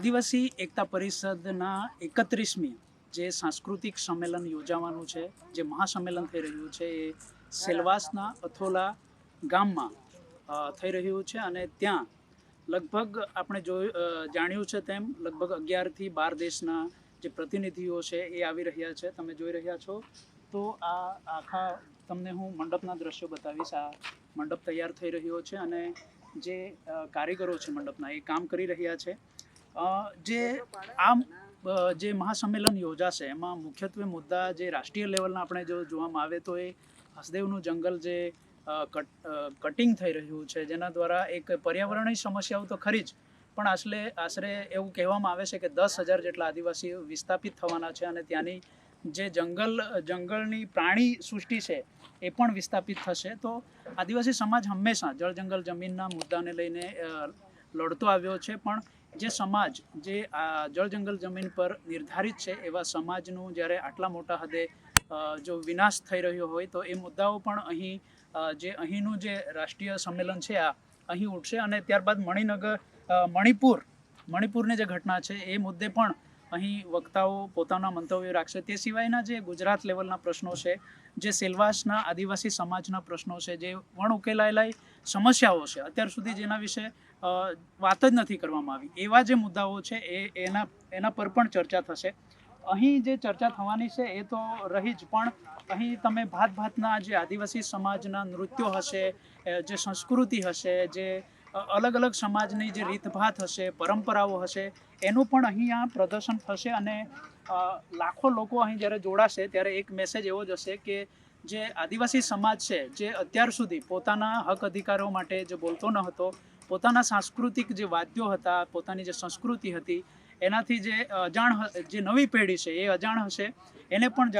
આદિવાસી એકતા પરિષદના એકત્રીસમી જે સાંસ્કૃતિક સંમેલન યોજાવાનું છે, જે મહાસંમેલન થઈ રહ્યું છે, એ સેલવાસના અથોલા ગામમાં થઈ રહ્યું છે અને ત્યાં લગભગ આપણે જોયું જાણ્યું છે તેમ લગભગ અગિયારથી બાર દેશના જે પ્રતિનિધિઓ છે એ આવી રહ્યા છે. તમે જોઈ રહ્યા છો. તો આ આખા તમને હું મંડપના દ્રશ્યો બતાવીશ. આ મંડપ તૈયાર થઈ રહ્યો છે અને જે કારીગરો છે મંડપના એ કામ કરી રહ્યા છે. જે આમ જે મહાસંમેલન યોજાશે, એમાં મુખ્યત્વે મુદ્દા જે રાષ્ટ્રીય લેવલના આપણે જો જોવામાં આવે તો એ હસદેવનું જંગલ જે કટ કટિંગ થઈ રહ્યું છે, જેના દ્વારા એક પર્યાવરણીય સમસ્યાઓ તો ખરી જ, પણ આશરે આશરે એવું કહેવામાં આવે છે કે દસ હજાર જેટલા આદિવાસીઓ વિસ્થાપિત થવાના છે અને ત્યાંની જે જંગલ, જંગલની પ્રાણી સૃષ્ટિ છે, એ પણ વિસ્થાપિત થશે. તો આદિવાસી સમાજ હંમેશા જળ જંગલ જમીનના મુદ્દાને લઈને લડતો આવ્યો છે, પણ જે સમાજ, જે આ જળ જંગલ જમીન પર નિર્ધારિત છે એવા સમાજનું જ્યારે આટલા મોટા હદે જો વિનાશ થઈ રહ્યો હોય, તો એ મુદ્દાઓ પણ અહીં જે અહીંનું જે રાષ્ટ્રીય સંમેલન છે, આ અહીં ઉઠશે અને ત્યારબાદ મણિનગર મણિપુર, મણિપુરની જે ઘટના છે, એ મુદ્દે પણ અહીં વક્તાઓ પોતાના મંતવ્યો રાખશે. તે સિવાયના જે ગુજરાત લેવલના પ્રશ્નો છે, જે સેલવાસના આદિવાસી સમાજના પ્રશ્નો છે, જે વણ ઉકેલાયેલા સમસ્યાઓ છે, અત્યાર સુધી જેના વિશે વાત જ નથી કરવામાં આવી. એવા જે મુદ્દાઓ છે, એ એના એના પર પણ ચર્ચા થશે. અહીં જે ચર્ચા થવાની છે, એ તો રહી જ, પણ અહીં તમે ભાત ભાતના જે આદિવાસી સમાજના નૃત્યો હશે જે સંસ્કૃતિ હશે, જે અલગ અલગ સમાજની જે રીતભાત હશે, પરંપરાઓ હશે, એનું પણ અહીંયા પ્રદર્શન થશે અને લાખો લોકો અહીં જ્યારે જોડાશે ત્યારે એક મેસેજ એવો જ હશે કે જે આદિવાસી સમાજ છે, જે અત્યાર સુધી પોતાના હક અધિકારો માટે જે બોલતો ન હતો, પોતાના સાંસ્કૃતિક જે વાદ્યો હતા, પોતાની જે સંસ્કૃતિ હતી, એનાથી જે અજાણ જે નવી પેઢી છે એ અજાણ હશે, એને પણ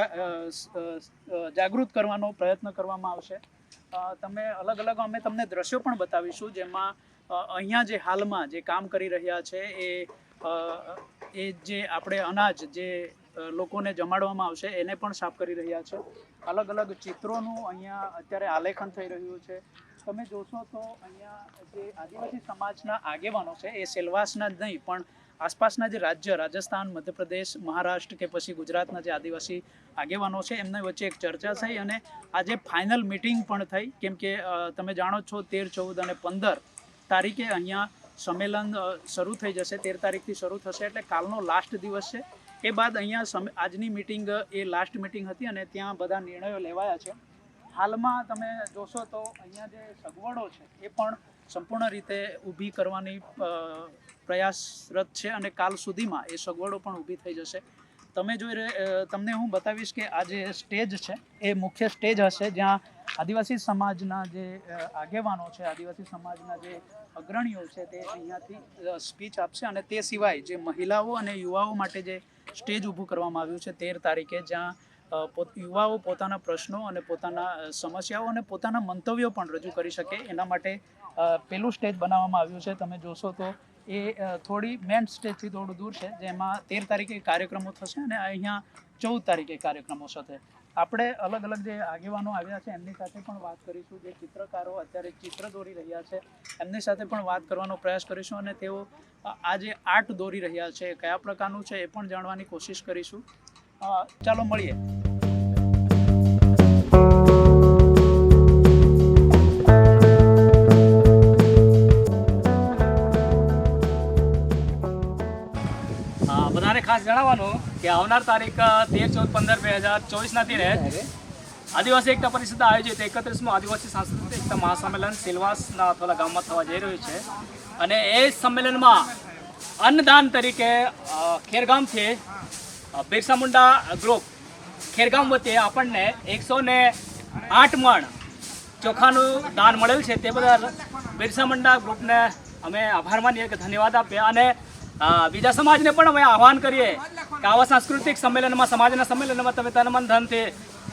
જાગૃત કરવાનો પ્રયત્ન કરવામાં આવશે. તમે અલગ અલગ અમે તમને દ્રશ્યો પણ બતાવીશું, જેમાં અહીંયા જે હાલમાં જે કામ કરી રહ્યા છે એ એ જે આપણે અનાજ જે લોકોને જમાડવામાં આવશે એને પણ સાફ કરી રહ્યા છે. અલગ અલગ ચિત્રોનું અહીંયા અત્યારે આલેખન થઈ રહ્યું છે. તમે જોશો તો અહીંયા જે આદિવાસી સમાજના આગેવાનો છે એ સેલવાસના જ નહીં, પણ આસપાસના જે રાજ્ય, રાજસ્થાન, મધ્યપ્રદેશ, મહારાષ્ટ્ર કે પછી ગુજરાતના જે આદિવાસી આગેવાનો છે, એમની વચ્ચે એક ચર્ચા થઈ અને આજે ફાઇનલ મિટિંગ પણ થઈ. કેમ કે તમે જાણો છો, તેર, ચૌદ અને પંદર તારીખે અહીંયા સંમેલન શરૂ થઈ જશે. તેર તારીખથી શરૂ થશે એટલે કાલનો લાસ્ટ દિવસ છે. એ બાદ અહીંયા આજની મિટિંગ, એ લાસ્ટ મિટિંગ હતી અને ત્યાં બધા નિર્ણયો લેવાયા છે. હાલમાં તમે જોશો તો અહીંયા જે સગવડો છે, એ પણ સંપૂર્ણ રીતે ઊભી કરવાની પ્રયાસરત છે અને કાલ સુધીમાં એ સગવડો પણ ઊભી થઈ જશે. તમે જોઈ તમને હું બતાવીશ કે આ જે સ્ટેજ છે, એ મુખ્ય સ્ટેજ હશે જ્યાં આદિવાસી સમાજના જે આગેવાનો છે, આદિવાસી સમાજના જે અગ્રણીઓ છે તે અહીંયાથી સ્પીચ આપશે અને તે સિવાય જે મહિલાઓ અને યુવાઓ માટે જે સ્ટેજ ઊભું કરવામાં આવ્યું છે તેર તારીખે, જ્યાં યુવાઓ પોતાના પ્રશ્નો અને પોતાના સમસ્યાઓ અને પોતાના મંતવ્યો પણ રજૂ કરી શકે. એના માટે પેલું સ્ટેજ બનાવવામાં આવ્યું છે. તમે જોશો તો એ થોડી મેન સ્ટેજથી થોડું દૂર છે. જેમાં તેર તારીખે કાર્યક્રમો થશે અને અહીંયા ચૌદ તારીખે કાર્યક્રમો થશે આપણે અલગ અલગ જે આગેવાનો આવ્યા છે, એમની સાથે પણ વાત કરીશું. જે ચિત્રકારો અત્યારે ચિત્ર દોરી રહ્યા છે, એમની સાથે પણ વાત કરવાનો પ્રયાસ કરીશું અને તેઓ આ જે આર્ટ દોરી રહ્યા છે, કયા પ્રકારનું છે એ પણ જાણવાની કોશિશ કરીશું. ચાલો મળીએ. ખાસ જણાવવાનું કે આવનાર તારીખ તેર, ચૌદ, પંદર, બે હજાર ચોવીસના દિને આદિવાસી એકતા પરિષદ આયોજિત એકત્રીસમું આદિવાસી સાંસ્કૃતિક એકતા મહાસંમેલન સિલવાસના અથોલા ગામમાં થવા જઈ રહ્યું છે. અને એ સંમેલનમાં અન્નદાન તરીકે ખેરગામથી બિરસા મુંડા ગ્રુપ ખેરગામ વતી આપણને એકસો ને આઠ મણ ચોખાનું દાન મળેલ છે. તે બદલ બિરસા મુંડા ગ્રુપને અમે આભાર માનીએ કે ધન્યવાદ આપીએ અને બીજા સમાજને પણ અમે આહવાન કરીએ કે આવા સાંસ્કૃતિક સંમેલનમાં, સમાજના સંમેલનમાં તમે તન મન ધનથી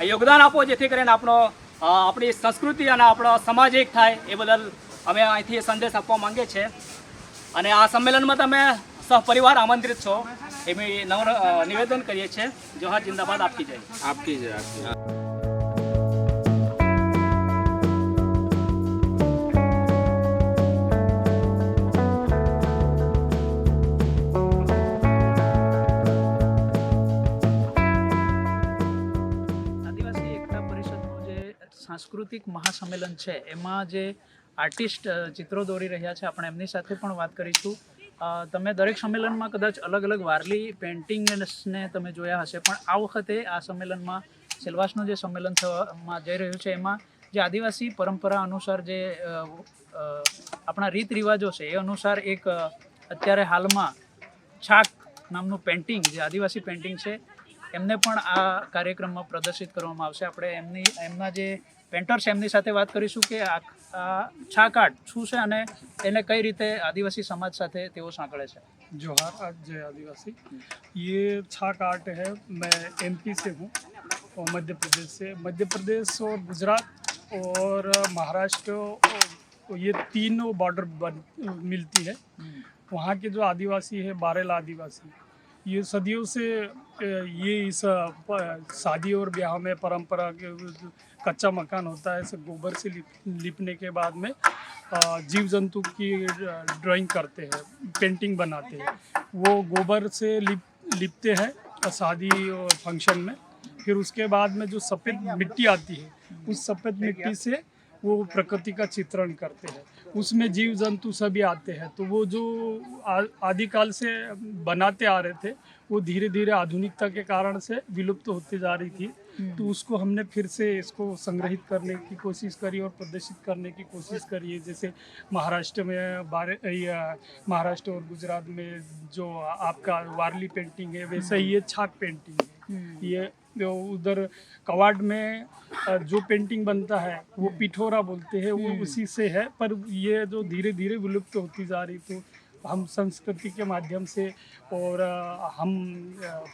યોગદાન આપો, જેથી કરીને આપણો આપણી સંસ્કૃતિ અને આપણો સમાજ એક થાય, એ બદલ અમે અહીંથી સંદેશ આપવા માંગીએ છીએ અને આ સંમેલનમાં તમે સહપરિવાર આમંત્રિત છો એવી નવ નિવેદન કરીએ છીએ. જોહાર, જિંદાબાદ આપકી જાય આપકી જાય. સાંસ્કૃતિક મહાસંમેલન છે. એમાં જે આર્ટિસ્ટ ચિત્રો દોરી રહ્યા છે, આપણે એમની સાથે પણ વાત કરીશું. તમે દરેક સંમેલનમાં કદાચ અલગ અલગ વારલી પેઇન્ટિંગ્સને તમે જોયા હશે, પણ આ વખતે આ સંમેલનમાં, સેલવાસનું જે સંમેલન થવામાં જઈ રહ્યું છે, એમાં જે આદિવાસી પરંપરા અનુસાર જે આપણા રીત રિવાજો છે, એ અનુસાર એક અત્યારે હાલમાં છાક નામનું પેઇન્ટિંગ, જે આદિવાસી પેઇન્ટિંગ છે, એમને પણ આ કાર્યક્રમમાં પ્રદર્શિત કરવામાં આવશે. આપણે એમની, એમના જે પેન્ટર છે એમની સાથે વાત કરીશું કે આ આ છાક આર્ટ શું છે અને એને કઈ રીતે આદિવાસી સમાજ સાથે તેઓ સાંકળે છે जोहार आज जय आदिवासी ये छाक आर्ट है मैं एमपी से हूँ और मध्य प्रदेश से मध्य प्रदेश और गुजरात और महाराष्ट्र और ये तीनों बॉर्डर बन मिलती है वहाँ के जो आदिवासी है बारेला आदिवासी ये सदियों से ये इस शादी और ब्याह में परंपरा के कच्चा मकान होता है इसे गोबर से लिप, लिपने के बाद में जीव जंतु की ड्राइंग करते हैं पेंटिंग बनाते हैं। वो गोबर से लिप लिपते हैं शादी और फ़ंक्शन में। फिर उसके बाद में जो सफ़ेद मिट्टी आती है उस सफ़ेद मिट्टी से वो प्रकृति का चित्रण करते हैं। उसमें जीव जंतु सभी आते हैं। तो वो जो आदिकाल से बनाते आ रहे थे वो धीरे धीरे आधुनिकता के कारण से विलुप्त तो होती जा रही थी। तो उसको हमने फिर से इसको संग्रहित करने की कोशिश करी और प्रदर्शित करने की कोशिश करी है। जैसे महाराष्ट्र में बारे या महाराष्ट्र और गुजरात में जो आपका वारली पेंटिंग है वैसे ही ये छाक पेंटिंग है। ये जो उधर कवाड में जो पेंटिंग बनता है वो पिठोरा बोलते हैं वो उसी से है। पर ये जो धीरे धीरे विलुप्त होती जा रही तो हम संस्कृति के माध्यम से और हम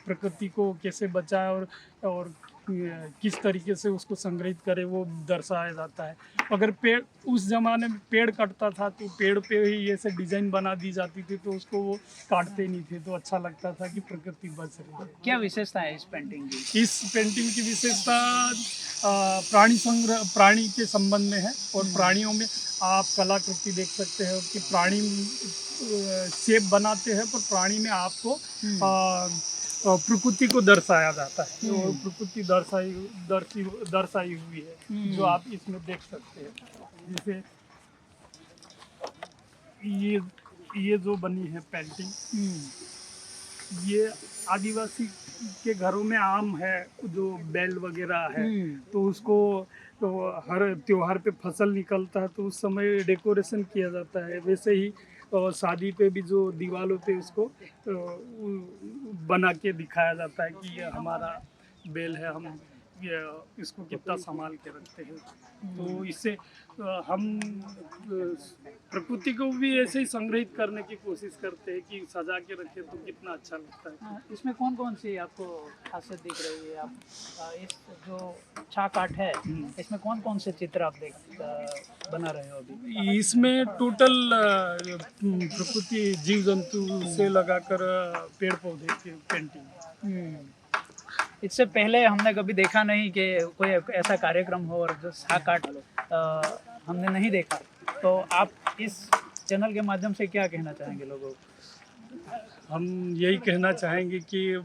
प्रकृति को कैसे बचाए और और किस तरीके से उसको संग्रहित करें वो दर्शाया जाता है। अगर पेड़ उस जमाने में पेड़ कटता था तो पेड़ पे ही ऐसे डिज़ाइन बना दी जाती थी तो उसको वो काटते नहीं थे तो अच्छा लगता था कि प्रकृति बच रही है क्या विशेषता है इस पेंटिंग की? इस पेंटिंग की विशेषता प्राणी संग्रह प्राणी के संबंध में है और प्राणियों में आप कलाकृति देख सकते हो कि प्राणी शेप बनाते हैं पर प्राणी में आपको अ, प्रकृति को दर्शाया जाता है। और प्रकृति दर्शाई दर्शी दर्शाई हुई है जो आप इसमें देख सकते हैं। जैसे ये ये जो बनी है पेंटिंग ये आदिवासी के घरों में आम है जो बैल वगैरह है तो उसको तो हर त्योहार पे फ़सल निकलता है तो उस समय डेकोरेशन किया जाता है। वैसे ही अ, शादी पे भी जो दीवारों पे उसको अ, उ- बना के दिखाया जाता है कि ये हमारा बैल है हम ये इसको कितना संभाल के रखते हैं। तो इससे हम प्रकृति को भी ऐसे ही संग्रहित करने की कोशिश करते हैं कि सजा के रखें तो कितना अच्छा लगता है। हाँ, इसमें कौन कौन सी आपको खासियत दिख रही है? आप इस जो छाक आर्ट है हम्म। इसमें कौन कौन से चित्र आप देख बना रहे हो अभी? इसमें टोटल प्रकृति जीव जंतु से लगाकर पेड़ पौधे की पेंटिंग। इससे पहले हमने कभी देखा नहीं कि कोई ऐसा कार्यक्रम हो और जो छाक आर्ट आ, हमने नहीं देखा। तो आप इस चैनल के माध्यम से क्या कहना चाहेंगे लोगों को? हम यही कहना चाहेंगे कि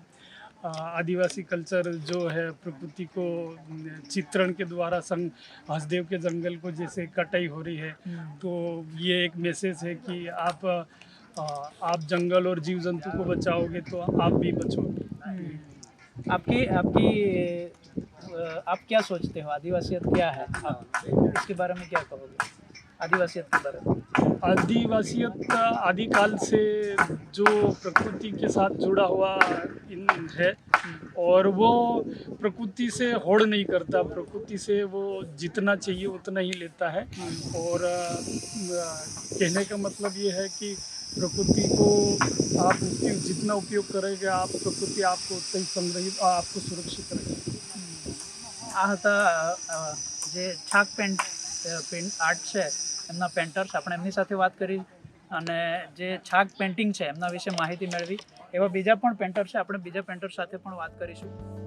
आदिवासी कल्चर जो है प्रकृति को चित्रण के द्वारा संग हसदेव के जंगल को जैसे कटाई हो रही है तो ये एक मैसेज है कि आप आप जंगल और जीव जंतु को बचाओगे तो आप भी बचोगे। आपकी आपकी आप क्या सोचते हो? आदिवासियत क्या है? आप इसके बारे में क्या कहोगे? आदिवासियत के बारे में। आदिवासियत आदिकाल से जो प्रकृति के साथ जुड़ा हुआ इन है, और वो प्रकृति से होड़ नहीं करता। प्रकृति से वो जितना चाहिए उतना ही लेता है। और कहने का मतलब ये है कि प्रकृति को आप उसकी जितना उपयोग करेंगे आप प्रकृति आपको उतना ही संग्रहित आपको सुरक्षित रखेगी આ હતા અ, જે છાક પેન્ટ પેન્ટ આર્ટ છે એમના પેન્ટર્સ આપણે એમની સાથે વાત કરી અને જે છાક પેઇન્ટિંગ છે એમના વિશે માહિતી મેળવી એવા બીજા પણ પેન્ટર છે આપણે બીજા પેન્ટર સાથે પણ વાત કરીશું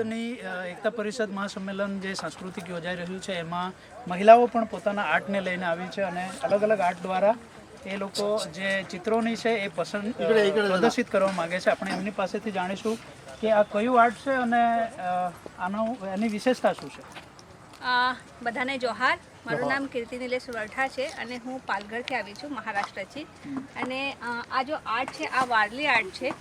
આ એકતા પરિષદ મહાસંમેલન જે સાંસ્કૃતિક યોજાઈ રહ્યું છે એમાં મહિલાઓ પણ પોતાના આર્ટને લઈને આવી છે અને અલગ અલગ આર્ટ દ્વારા એ લોકો જે ચિત્રોની છે એ પસંદ પ્રદર્શિત કરવા માંગે છે. આપણે એમની પાસેથી જાણીશું કે આ કયું આર્ટ છે અને આનો એની વિશેષતા શું છે? બધાને જોહાર. મારું નામ કીર્તિ નિલેશ વરઠા છે અને હું પાલઘરથી આવી છું મહારાષ્ટ્રથી. અને આ જો આર્ટ છે આ વારલી આર્ટ છે.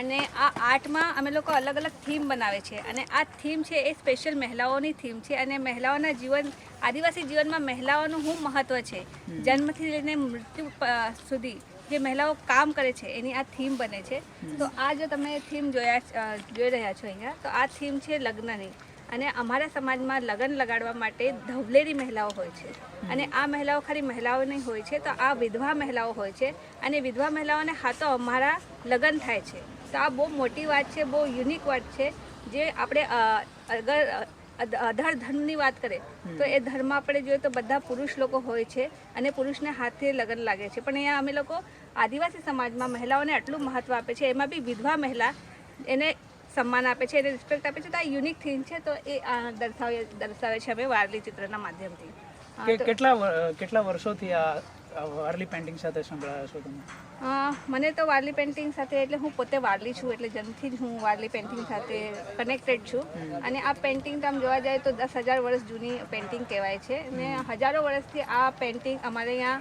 અને આ આર્ટમાં અમે લોકો અલગ અલગ થીમ બનાવે છે. અને આ થીમ છે એ સ્પેશિયલ મહિલાઓની થીમ છે. અને મહિલાઓના જીવન આદિવાસી જીવનમાં મહિલાઓનું શું મહત્ત્વ છે. જન્મથી લઈને મૃત્યુ સુધી જે મહિલાઓ કામ કરે છે એની આ થીમ બને છે. તો આ જો તમે થીમ જોયા જોઈ રહ્યા છો અહીંયા તો આ થીમ છે લગ્નની. અને અમારા સમાજમાં લગ્ન લગાડવા માટે ધવલેરી મહિલાઓ હોય છે. અને આ મહિલાઓ ખાલી મહિલાઓ નહીં હોય છે, તો આ વિધવા મહિલાઓ હોય છે. અને વિધવા મહિલાઓને હા તો અમારા લગ્ન થાય છે. તો આ બહુ મોટી વાત છે, બહુ યુનિક વાત છે, જે આપણે અગર અધર ધર્મની વાત કરીએ, તો એ ધર્મ આપણે જોઈએ તો બધા પુરુષ લોકો હોય છે અને પુરુષને હાથે લગ્ન લાગે છે. પણ અહીંયા અમે લોકો આદિવાસી સમાજમાં મહિલાઓને આટલું મહત્ત્વ આપે છે, એમાં બી વિધવા મહિલા એને સન્માન આપે છે એને રિસ્પેક્ટ આપે છે. તો આ યુનિક થીમ છે તો એ દર્શાવે દર્શાવે છે અમે વારલી ચિત્રના માધ્યમથી. કેટલા કેટલા વર્ષોથી આ વારલી પેઇન્ટિંગ સાથે સંકળાયા છો તમે? મને તો વારલી પેઇન્ટિંગ સાથે એટલે હું પોતે વારલી છું એટલે જન્મથી જ હું વારલી પેઇન્ટિંગ સાથે કનેક્ટેડ છું. અને આ પેઇન્ટિંગ તો આમ જોવા જાય તો દસ હજાર વર્ષ જૂની પેઇન્ટિંગ કહેવાય છે. અને હજારો વર્ષથી આ પેઇન્ટિંગ અમારે અહીંયા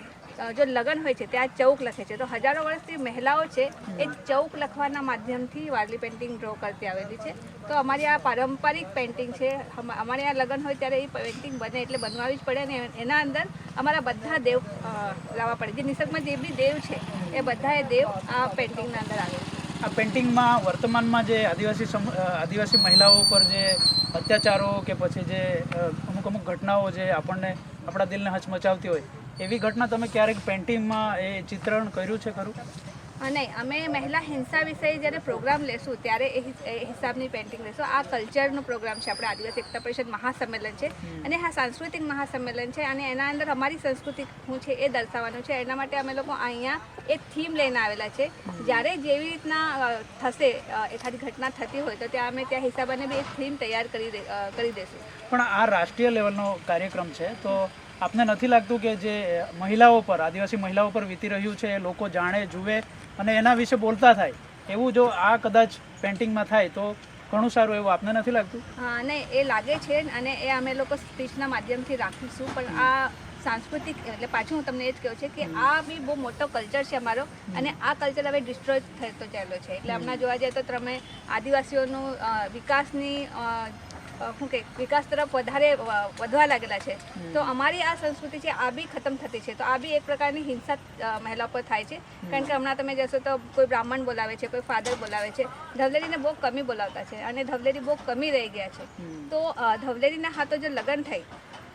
જો લગ્ન હોય છે ત્યાં ચૌક લખે છે. તો હજારો વર્ષથી મહિલાઓ છે એ ચૌક લખવાના માધ્યમથી વારલી પેઇન્ટિંગ ડ્રો કરતી આવેલી છે. તો અમારી આ પારંપરિક પેઇન્ટિંગ છે અમારે આ લગ્ન હોય ત્યારે એ પેઇન્ટિંગ બને એટલે બનવાવી જ પડે અને એના અંદર અમારા બધા દેવ લાવવા પડે. જે નિસર્ગમાં જે બી દેવ છે એ બધા એ દેવ આ પેઇન્ટિંગના અંદર આવે છે. આ પેઇન્ટિંગમાં વર્તમાનમાં જે આદિવાસી આદિવાસી મહિલાઓ પર જે અત્યાચારો કે પછી જે અમુક અમુક ઘટનાઓ જે આપણને આપણા દિલને હચમચાવતી હોય એવી ઘટના તમે ક્યારેક પેઇન્ટિંગમાં એ ચિત્રણ કર્યું છે ખરું? નહીં. અમે મહિલા હિંસા વિષય જ્યારે પ્રોગ્રામ લેશું ત્યારે એ હિસાબની પેઇન્ટિંગ લેશું. આ કલ્ચરનો પ્રોગ્રામ છે આપણે આદિવાસી એકતા પરિષદ મહાસંમેલન છે. અને આ સાંસ્કૃતિક મહાસંમેલન છે અને એના અંદર અમારી સંસ્કૃતિ શું છે એ દર્શાવવાનું છે. એના માટે અમે લોકો અહીંયા એક થીમ લઈને આવેલા છે. જ્યારે જેવી રીતના થશે એખાદી ઘટના થતી હોય તો ત્યાં અમે ત્યાં હિસાબને બી એક થીમ તૈયાર કરી કરી દેશું. પણ આ રાષ્ટ્રીય લેવલનો કાર્યક્રમ છે તો આપને નથી લાગતું કે જે મહિલાઓ પર આદિવાસી મહિલાઓ પર વીતી રહ્યું છે એ લોકો જાણે જુએ અને એના વિશે બોલતા થાય? એવું જો આ કદાચ પેઇન્ટિંગમાં થાય તો ઘણું સારું એવું આપને નથી લાગતું? હા નહીં એ લાગે છે અને એ અમે લોકો સ્પીચના માધ્યમથી રાખીશું પણ આ સાંસ્કૃતિક એટલે પાછું હું તમને એ જ કહું છે કે આ બી બહુ મોટો કલ્ચર છે અમારો અને આ કલ્ચર હવે ડિસ્ટ્રોય થતો ચાલ્યો છે. એટલે હમણાં જોવા જઈએ તો તમે આદિવાસીઓનું વિકાસની શું કે વિકાસ તરફ વધારે વધવા લાગેલા છે. તો અમારી આ સંસ્કૃતિ છે આ બી ખતમ થતી છે. તો આ બી એક પ્રકારની હિંસા મહિલા પર થાય છે. કારણ કે હમણાં તમે જશો તો કોઈ બ્રાહ્મણ બોલાવે છે કોઈ ફાધર બોલાવે છે. ધવલેરીને બહુ કમી બોલાવતા છે અને ધવલેરી બહુ કમી રહી ગયા છે. તો ધવલેરીના હાથો જો લગ્ન થઈ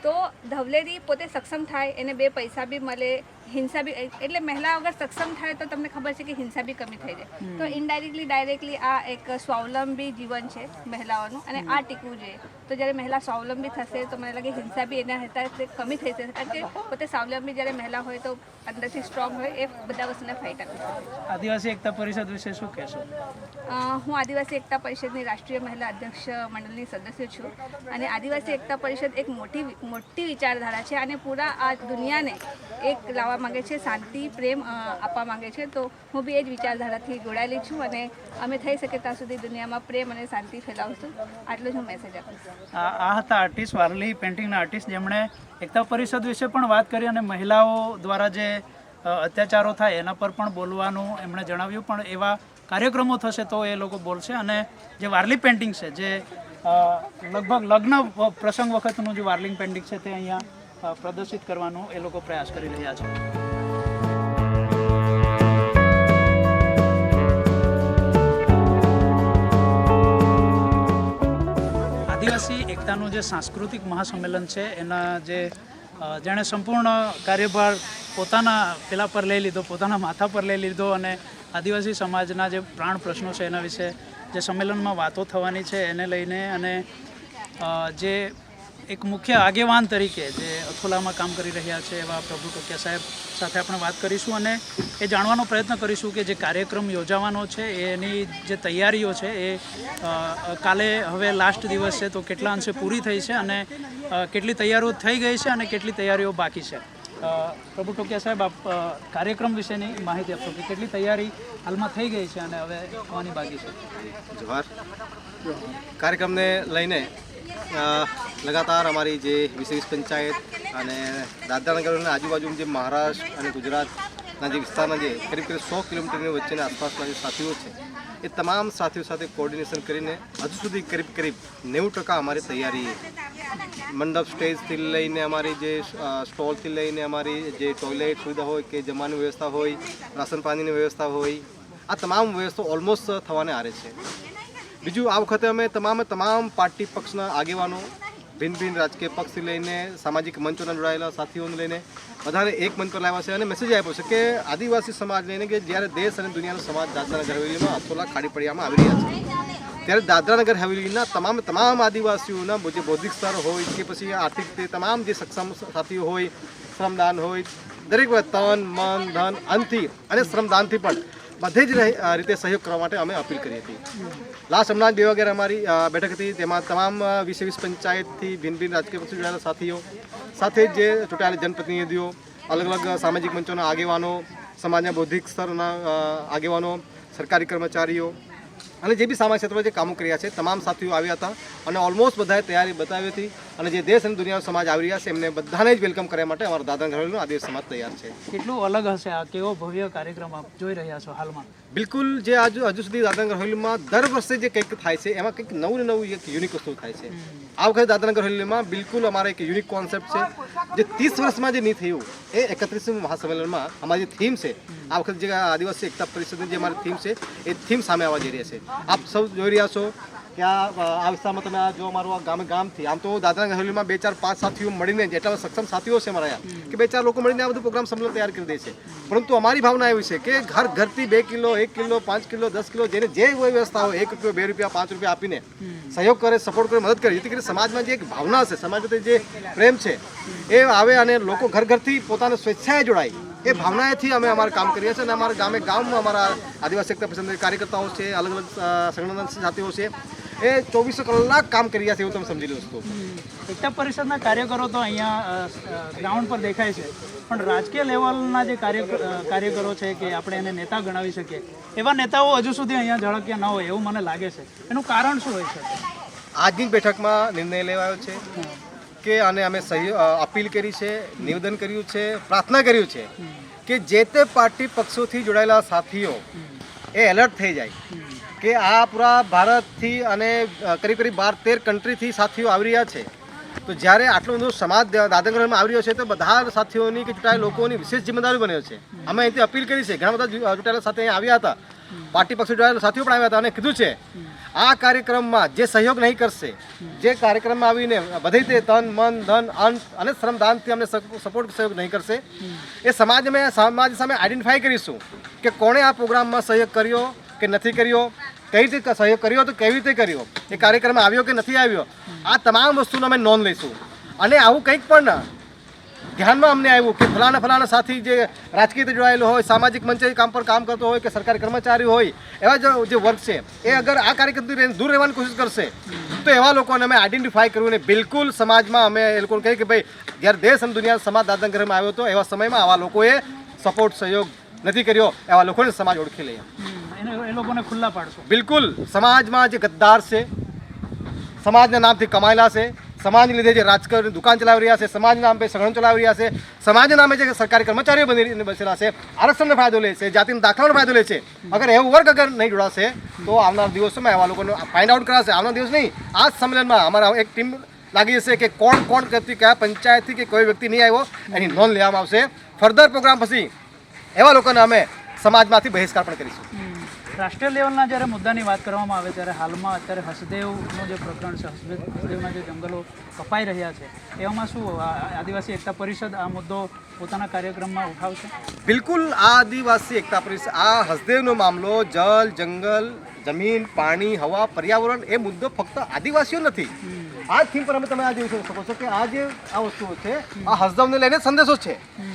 તો ધવલેરી પોતે સક્ષમ થાય એને બે પૈસા બી મળે હિંસા બી એટલે મહિલા અગર સક્ષમ થાય તો તમને ખબર છે કે હિંસા બી કમી થઈ જાય. તો ઇનડાયરેક્ટલી ડાયરેક્ટલી આ એક સ્વાવલંબી જીવન છે મહિલાઓનું અને આ ટીકવું જોઈએ. તો જ્યારે મહિલા સ્વાવલંબી થશે તો મને લાગે હિંસા બી એના હેઠળ કમી થઈ જશે. કારણ કે પોતે સ્વાવલંબી જ્યારે મહિલા હોય તો અંદરથી સ્ટ્રોંગ હોય એ બધા વસ્તુને ફાઇટ આપે. આદિવાસી એકતા પરિષદ વિશે શું કહેશો? હું આદિવાસી એકતા પરિષદની રાષ્ટ્રીય મહિલા અધ્યક્ષ મંડળની સદસ્ય છું અને આદિવાસી એકતા પરિષદ એક મોટી મોટી વિચારધારા છે અને પૂરા આ દુનિયાને એક લાવવા માંગે છે, શાંતિ, પ્રેમ આપવા માંગે છે. તો હું બી એ જ વિચારધારાથી જોડાયેલી છું અને અમે થઈ શકે ત્યાં સુધી દુનિયામાં પ્રેમ અને શાંતિ ફેલાવશું. આટલો જ હું મેસેજ આપીશ આ હતા આર્ટિસ્ટ વારલી પેઇન્ટિંગના આર્ટિસ્ટ જેમણે એકતા પરિષદ વિશે પણ વાત કરી અને મહિલાઓ દ્વારા જે અત્યાચારો થાય એના પર પણ બોલવાનું એમણે જણાવ્યું. પણ એવા કાર્યક્રમો થશે તો એ લોકો બોલશે. અને જે વારલી પેઇન્ટિંગ છે, જે લગભગ લગ્ન પ્રસંગ વખતનું જે વાર્લિંગ પેઇન્ટિંગ છે તે અહીંયા પ્રદર્શિત કરવાનો એ લોકો પ્રયાસ કરી રહ્યા છે. આદિવાસી એકતાનું જે સાંસ્કૃતિક મહાસંમેલન છે, એના જે જેણે સંપૂર્ણ કાર્યભાર પોતાના પેલા પર લઈ લીધો, પોતાના માથા પર લઈ લીધો અને આદિવાસી સમાજના જે પ્રાણ પ્રશ્નો છે એના વિશે જે સંમેલનમાં વાતો થવાની છે, એને લઈને અને જે એક મુખ્ય આગેવાન તરીકે જે અથોલામાં કામ કરી રહ્યા છે એવા પ્રભુ ટોકિયા સાહેબ સાથે આપણે વાત કરીશું અને એ જાણવાનો પ્રયત્ન કરીશું કે જે કાર્યક્રમ યોજાવાનો છે, એની જે તૈયારીઓ છે એ કાલે હવે લાસ્ટ દિવસ છે તો કેટલા અંશે પૂરી થઈ છે અને કેટલી તૈયારીઓ થઈ ગઈ છે અને કેટલી તૈયારીઓ બાકી છે. પ્રભુ ટોકિયા સાહેબ, આપ કાર્યક્રમ વિશેની માહિતી આપશો કે કેટલી તૈયારી હાલમાં થઈ ગઈ છે અને હવે થવાની બાકી છે? કાર્યક્રમને લઈને લગાતાર અમારી જે વીસ પંચાયત અને દાદરાનગરના આજુબાજુ જે મહારાષ્ટ્ર અને ગુજરાતના જે વિસ્તારના જે કરીબ કરીબ સો કિલોમીટરની વચ્ચેના આસપાસના જે સાથીઓ છે, એ તમામ સાથીઓ સાથે કોર્ડિનેશન કરીને હજુ સુધી કરીબ કરીબ નેવું ટકા અમારી તૈયારી મંડપ સ્ટેજથી લઈને અમારી જે સ્ટોલથી લઈને અમારી જે ટોયલેટ સુવિધા હોય કે જમવાની વ્યવસ્થા હોય, રાશન પાણીની વ્યવસ્થા હોય, આ તમામ વ્યવસ્થા ઓલમોસ્ટ થવાને આરે છે. બીજું આ વખતે અમે તમામે તમામ પાર્ટી પક્ષના આગેવાનો, ભિન્ન ભિન્ન રાજકીય પક્ષથી લઈને સામાજિક મંચોના જોડાયેલા સાથીઓને લઈને બધાને એક મંચ પર લાવ્યા છે અને મેસેજ આપ્યો છે કે આદિવાસી સમાજ લઈને કે જ્યારે દેશ અને દુનિયાનો સમાજ દાદરાનગર હવેલીમાં અથોલા ખાડી પડિયામાં આવી રહ્યા છે. ત્યારે દાદરાનગર હવેલીના તમામ તમામ આદિવાસીઓના જે બૌદ્ધિક સ્તર હોય કે પછી આર્થિક રીતે તમામ જે સક્ષમ સાથીઓ હોય, શ્રમદાન હોય, દરેક તન, મન, ધન અંતિ અને શ્રમદાનથી પણ બધે જ રીતે સહયોગ કરવા માટે અમે અપીલ કરી હતી લાસ્ટ હમણાં બે વગેરે અમારી બેઠક હતી. તેમાં તમામ વીસે વીસ પંચાયતથી ભિન્ન ભિન્ન રાજકીય પક્ષો જોડાયેલા સાથીઓ, સાથે જે ચૂંટાયેલા જનપ્રતિનિધિઓ અલગ અલગ સામાજિક મંચોના આગેવાનો, સમાજના બૌદ્ધિક સ્તરના આગેવાનો, સરકારી કર્મચારીઓ અને જે બી સામાજિક ક્ષેત્રમાં જે કામો કર્યા છે તમામ સાથીઓ આવ્યા હતા અને ઓલમોસ્ટ બધાએ તૈયારી બતાવી હતી અને જે દેશ અને દુનિયાનો સમાજ આવી રહ્યા છે એમને બધાને જ વેલકમ કરવા માટે અમારા દાદા ઘરેલું આદિવાસી સમાજ તૈયાર છે. કેટલું અલગ હશે આ કેવો ભવ્ય કાર્યક્રમ આપ જોઈ રહ્યા છો હાલમાં? બિલકુલ જે આજુ હજુ સુધી દાદા હવેલીમાં દર વર્ષે જે કંઈક થાય છે એમાં કંઈક નવું ને નવું એક યુનિક વસ્તુ થાય છે. આ વખતે દાદરાનગર હવેલીમાં બિલકુલ અમારે એક યુનિક કોન્સેપ્ટ છે. જે ત્રીસ વર્ષમાં જે નહીં થયું એ એકત્રીસમી મહાસંમેલનમાં અમારી જે થીમ છે આ વખતે જે આદિવાસી એકતા પરિષદની જે અમારી થીમ છે એ થીમ સામે આવવા જઈ રહી છે. આપ સૌ જોઈ રહ્યા છો કે આ વિસ્તારમાં તમે આ જો અમારું આ ગામે, ગામથી, આમ તો દાદરા હવેલીમાં બે ચાર, પાંચ સાથીઓ મળીને, જેટલા બધા સક્ષમ સાથીઓ છે અમારા કે બે ચાર લોકો મળીને આ બધું પ્રોગ્રામ સંમેલન તૈયાર કરી દે છે. પરંતુ અમારી ભાવના એવી છે કે ઘર ઘરથી બે કિલો, એક કિલો, પાંચ કિલો, દસ કિલો, જેને જે કોઈ વ્યવસ્થા હોય, એક રૂપિયો, બે રૂપિયા, પાંચ રૂપિયા આપીને સહયોગ કરે, સપોર્ટ કરે, મદદ કરે, જેથી કરીને સમાજમાં જે એક ભાવના છે સમાજ પ્રત્યે જે પ્રેમ છે, એ આવે અને લોકો ઘર ઘરથી પોતાને સ્વેચ્છાએ જોડાય. એ ભાવનાએથી અમે અમારું કામ કરીએ છીએ અને અમારા ગામે ગામમાં અમારા આદિવાસી એકતા પસંદ કાર્યકર્તાઓ છે અલગ અલગ સંગઠન સાથીઓ છે. એ ચોવીસો કલાક કામ કરી રહ્યા છે એવું તમે સમજી લો છો. એકતા પરિષદના કાર્યકરો તો અહીંયા ગ્રાઉન્ડ પર દેખાય છે. પણ રાજકીય લેવલના જે કાર્ય કાર્યકરો છે કે આપણે એને નેતા ગણાવી શકીએ એવા નેતાઓ હજુ સુધી અહીંયા ઝળક્યા ન હોય એવું મને લાગે છે. એનું કારણ શું હોય છે? આજની બેઠકમાં નિર્ણય લેવાયો છે. કે અને અમે સહી અપીલ કરી છે, નિવેદન કર્યું છે, પ્રાર્થના કર્યું છે કે જે તે પાર્ટી પક્ષોથી જોડાયેલા સાથીઓ એ એલર્ટ થઈ જાય કે આ પૂરા ભારતથી અને કરીબ કરીબ બાર તેર કન્ટ્રીથી સાથીઓ આવી રહ્યા છે. તો જ્યારે આટલો બધો સમાજ દાદરગઢમાં આવી રહ્યો છે તો બધા સાથીઓની કે ચૂંટાયેલા લોકોની વિશેષ જિમ્મેદારી બન્યો છે. અમે અહીંથી અપીલ કરી છે. ઘણા બધા ચૂંટાયેલા સાથે અહીંયા આવ્યા હતા. પાર્ટી પક્ષો જોડાયેલા સાથીઓ પણ આવ્યા હતા અને કીધું છે આ કાર્યક્રમમાં જે સહયોગ નહીં કરશે, જે કાર્યક્રમમાં આવીને બધી રીતે તન મન, ધન, અંત અને શ્રમદાનથી અમને સપોર્ટ સહયોગ નહીં કરશે, એ સમાજ અમે સમાજ સામે આઈડેન્ટિફાઈ કરીશું કે કોણે આ પ્રોગ્રામમાં સહયોગ કર્યો કે નથી કર્યો, કઈ રીતે સહયોગ કર્યો તો કેવી રીતે કર્યો, એ કાર્યક્રમમાં આવ્યો કે નથી આવ્યો, આ તમામ વસ્તુનો અમે નોંધ લઈશું. અને આવું કંઈક પણ ધ્યાનમાં અમને આવ્યું કે ફલાણા ફલાણા સાથી જે રાજકીય જોડાયેલો હોય સામાજિક મંચે કામ પર કામ કરતો હોય કે સરકારી કર્મચારી હોય એવા જે વર્ગ છે એ અગર આ કાર્યક્રમથી દૂર રહેવાની કોશિશ કરશે તો એવા લોકોને અમે આઈડેન્ટિફાઈ કર્યું અને બિલકુલ સમાજમાં અમે એ લોકોને કહીએ કે ભાઈ જ્યારે દેશ અને દુનિયા સમાજ દાદાગરમાં આવ્યો હતો એવા સમયમાં આવા લોકોએ સપોર્ટ સહયોગ નથી કર્યો એવા લોકોને સમાજ ઓળખી લઈએ. એ લોકોને ખુલ્લા પાડશો. બિલકુલ સમાજમાં જે ગદ્દાર છે સમાજના નામથી કમાયેલા છે સમાજને લીધે જે રાજકારણ દુકાન ચલાવી રહ્યા છે, સમાજના નામે સંગઠન ચલાવી રહ્યા છે, સમાજના નામે જે સરકારી કર્મચારીઓ બની બેસેલા છે, આરક્ષણનો ફાયદો લે છે, જાતિના દાખલાનો ફાયદો લે છે. અગર એવો વર્ગ અગર નહીં જોડાશે, તો આવનાર દિવસોમાં એવા લોકોને ફાઇન્ડ આઉટ કરાશે. આવનાર દિવસ નહીં, આ સંમેલનમાં અમારા એક ટીમ લાગી જશે કે કોણ કોણ કરતી કયા પંચાયતથી કે કોઈ વ્યક્તિ નહીં આવ્યો, એની નોંધ લેવામાં આવશે. ફર્ધર પ્રોગ્રામ પછી એવા લોકોને અમે સમાજમાંથી બહિષ્કાર પણ કરીશું. રાષ્ટ્રીય લેવલના જ્યારે મુદ્દાની વાત કરવામાં આવે ત્યારે હાલમાં અત્યારે હસદેવનું જે પ્રકરણ છે હસદેવ હસદેવના જે જંગલો કપાઈ રહ્યા છે એવામાં શું આદિવાસી એકતા પરિષદ આ મુદ્દો પોતાના કાર્યક્રમમાં ઉઠાવશે? બિલકુલ આ આદિવાસી એકતા પરિષદ આ હસદેવનો મામલો જલ જંગલ જમીન પાણી હવા પર્યાવરણ એ મુદ્દો ફક્ત આદિવાસીઓ નથી. આ થીમ પર અમે તમે આ જોઈ શકો છો કે આ જે આ વસ્તુઓ છે, આ હસદમને લઈને સંદેશો છે.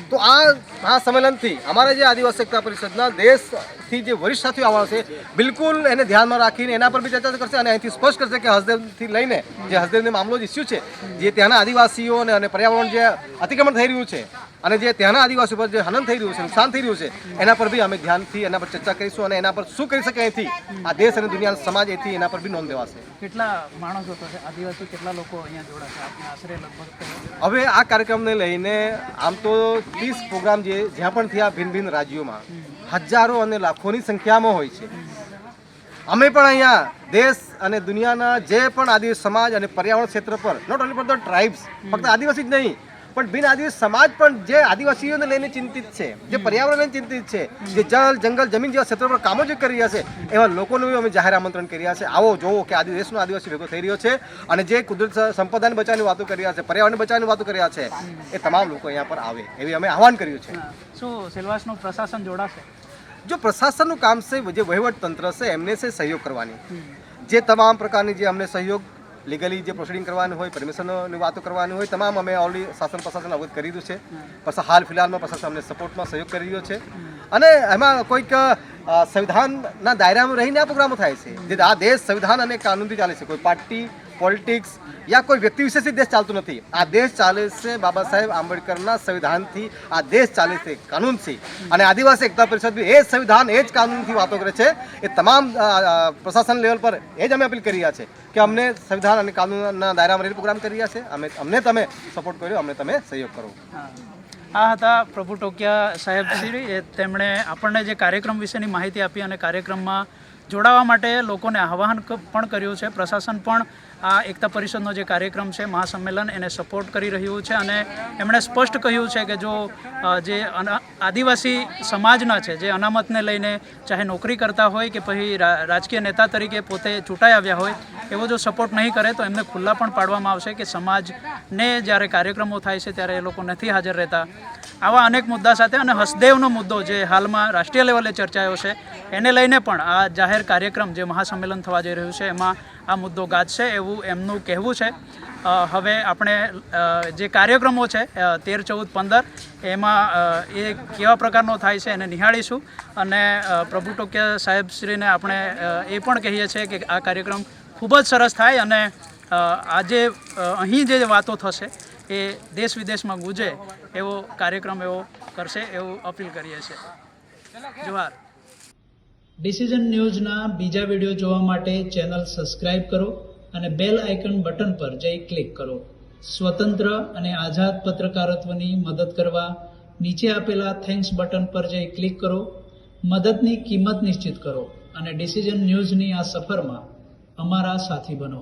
તો આ આ સંમેલનથી અમારા જે આદિવાસી એકતા પરિષદના દેશથી જે વરિષ્ઠ સાથીઓ આવવાના છે, બિલકુલ એને ધ્યાનમાં રાખીને એના પર બી ચર્ચા કરશે અને અહીંથી સ્પષ્ટ કરશે કે હસદેવથી લઈને જે હસદેવને મામલો જે ઇસ્યુ છે, જે ત્યાંના આદિવાસીઓને અને પર્યાવરણ જે અતિક્રમણ થઈ રહ્યું છે અને જે ત્યાંના આદિવાસી પર જે હનન થઈ રહ્યું છે નુકસાન થઈ રહ્યું છે એના પર બી અમે ધ્યાનથી એના પર ચર્ચા કરીશું અને એના પર શું કરી શકે એથી આ દેશ અને દુનિયાના સમાજ એથી એના પર બી નોંધ લેવાશે. કેટલા માણસો થશે? આદિવાસી કેટલા લોકો અહીંયા જોડાશે? આપણે આશરે લગભગ હવે આ કાર્યક્રમને લઈને આમ તો ત્રીસ પ્રોગ્રામ જે જ્યાં પણ થયા ભિન્ન ભિન્ન રાજ્યોમાં હજારો અને લાખોની સંખ્યામાં હોય છે. અમે પણ અહીંયા દેશ અને દુનિયાના જે પણ આદિવાસી સમાજ અને પર્યાવરણ ક્ષેત્ર પર not only for the tribes ફક્ત આદિવાસી જ નહીં પણ બિન આદિવાસી સમાજ પણ જે આદિવાસીઓને લઈને ચિંતિત છે જે પર્યાવરણને લઈને ચિંતિત છે જે જળ જંગલ જમીન જેવા ક્ષેત્રો પર કામો જે કરી રહ્યા છે એવા લોકોનું અમે જાહેર આમંત્રણ કરી રહ્યા છે. આવો જોવો કે આદિ દેશનો આદિવાસી ભેગો થઈ રહ્યો છે અને જે કુદરત સંપદાને બચાવવાની વાતો કરી રહ્યા છે પર્યાવરણ બચાવવાની વાતો કરી રહ્યા છે એ તમામ લોકો અહીંયા પર આવે એવી અમે આહવાન કર્યું છે. શું સેલવાસનું પ્રશાસન જોડાશે? જો પ્રશાસનનું કામ છે જે વહીવટ તંત્ર છે એમને છે સહયોગ કરવાની. જે તમામ પ્રકારની જે અમને સહયોગ લીગલી જે પ્રોસિડિંગ કરવાની હોય પરમિશનની વાતો કરવાની હોય, તમામ અમે ઓલરેડી શાસન પ્રશાસન અવગત કરી દીધું છે. પછી હાલ ફિલહાલમાં પ્રશાસન અમને સપોર્ટમાં સહયોગ કરી રહ્યો છે. અને એમાં કોઈક સંવિધાનના દાયરામાં રહીને આ પ્રોગ્રામો થાય છે. જે આ દેશ સંવિધાન અને કાનૂનથી ચાલે છે. કોઈ પાર્ટી પોલિટિક્સ યા કોઈ વ્યક્તિ વિશેષથી દેશ ચાલતું નથી આ દેશ ચાલે છે બાબા સાહેબ આંબેડકરના સંવિધાનથી આ દેશ ચાલે છે કાનૂનથી અને આદિવાસી એકતા પરિષદ બી એ સંવિધાન એ જ કાનૂનથી વાતો કરે છે એ તમામ પ્રશાસન લેવલ પર એ જ અમે અપીલ કરી રહ્યા છે કે અમને સંવિધાન અને કાનૂનના દાયરામાં રહીને પ્રોગ્રામ કરી રહ્યા છે અમે અમને તમે સપોર્ટ કર્યો અમને તમે સહયોગ કરો આ હતા પ્રભુ ટોકિયા સાહેબ શ્રી તેમણે આપણને જે કાર્યક્રમ વિશેની માહિતી આપી અને કાર્યક્રમમાં જોડાવા માટે લોકોને આહ્વાન પણ કર્યું છે. પ્રશાસન પણ આ એકતા પરિષદનો જે કાર્યક્રમ છે, મહાસંમેલન એને સપોર્ટ કરી રહ્યું છે અને એમણે સ્પષ્ટ કહ્યું છે કે જો જે આદિવાસી સમાજના છે, જે અનામતને લઈને ચાહે નોકરી કરતા હોય કે પછી રાજકીય નેતા તરીકે પોતે ચૂંટાઈ આવ્યા હોય, એવો જો સપોર્ટ નહીં કરે તો એમને ખુલ્લા પણ પાડવામાં આવશે કે સમાજને જ્યારે કાર્યક્રમો થાય છે ત્યારે એ લોકો નથી હાજર રહેતા. આવા અનેક મુદ્દા સાથે અને હસદેવનો મુદ્દો જે હાલમાં રાષ્ટ્રીય લેવલે ચર્ચાયો છે, એને લઈને પણ આ જાહેર કાર્યક્રમ જે મહાસંમેલન થવા જઈ રહ્યું છે, એમાં આ મુદ્દો ગાજશે એવું એમનું કહેવું છે. હવે આપણે જે કાર્યક્રમો છે તેર, ચૌદ, પંદર, એમાં એ કેવા પ્રકારનો થાય છે એને નિહાળીશું. અને પ્રભુ ટોકિયા સાહેબશ્રીને આપણે એ પણ કહીએ છીએ કે આ કાર્યક્રમ ખૂબ જ સરસ થાય અને આજે અહીં જે વાતો થશે એ દેશ વિદેશમાં ગુજે એવો કાર્યક્રમ એવો કરશે એવું અપીલ કરીએ છીએ. જુહાર. ડિસિઝન ન્યૂઝના બીજા વીડિયો જોવા માટે ચેનલ સબસ્ક્રાઇબ કરો અને બેલ આઇકન બટન પર જઈ ક્લિક કરો. સ્વતંત્ર અને આઝાદ પત્રકારત્વની મદદ કરવા નીચે આપેલા થેન્ક્સ બટન પર જઈ ક્લિક કરો. મદદની કિંમત નિશ્ચિત કરો અને ડિસિઝન ન્યૂઝની આ સફરમાં અમારા સાથી બનો.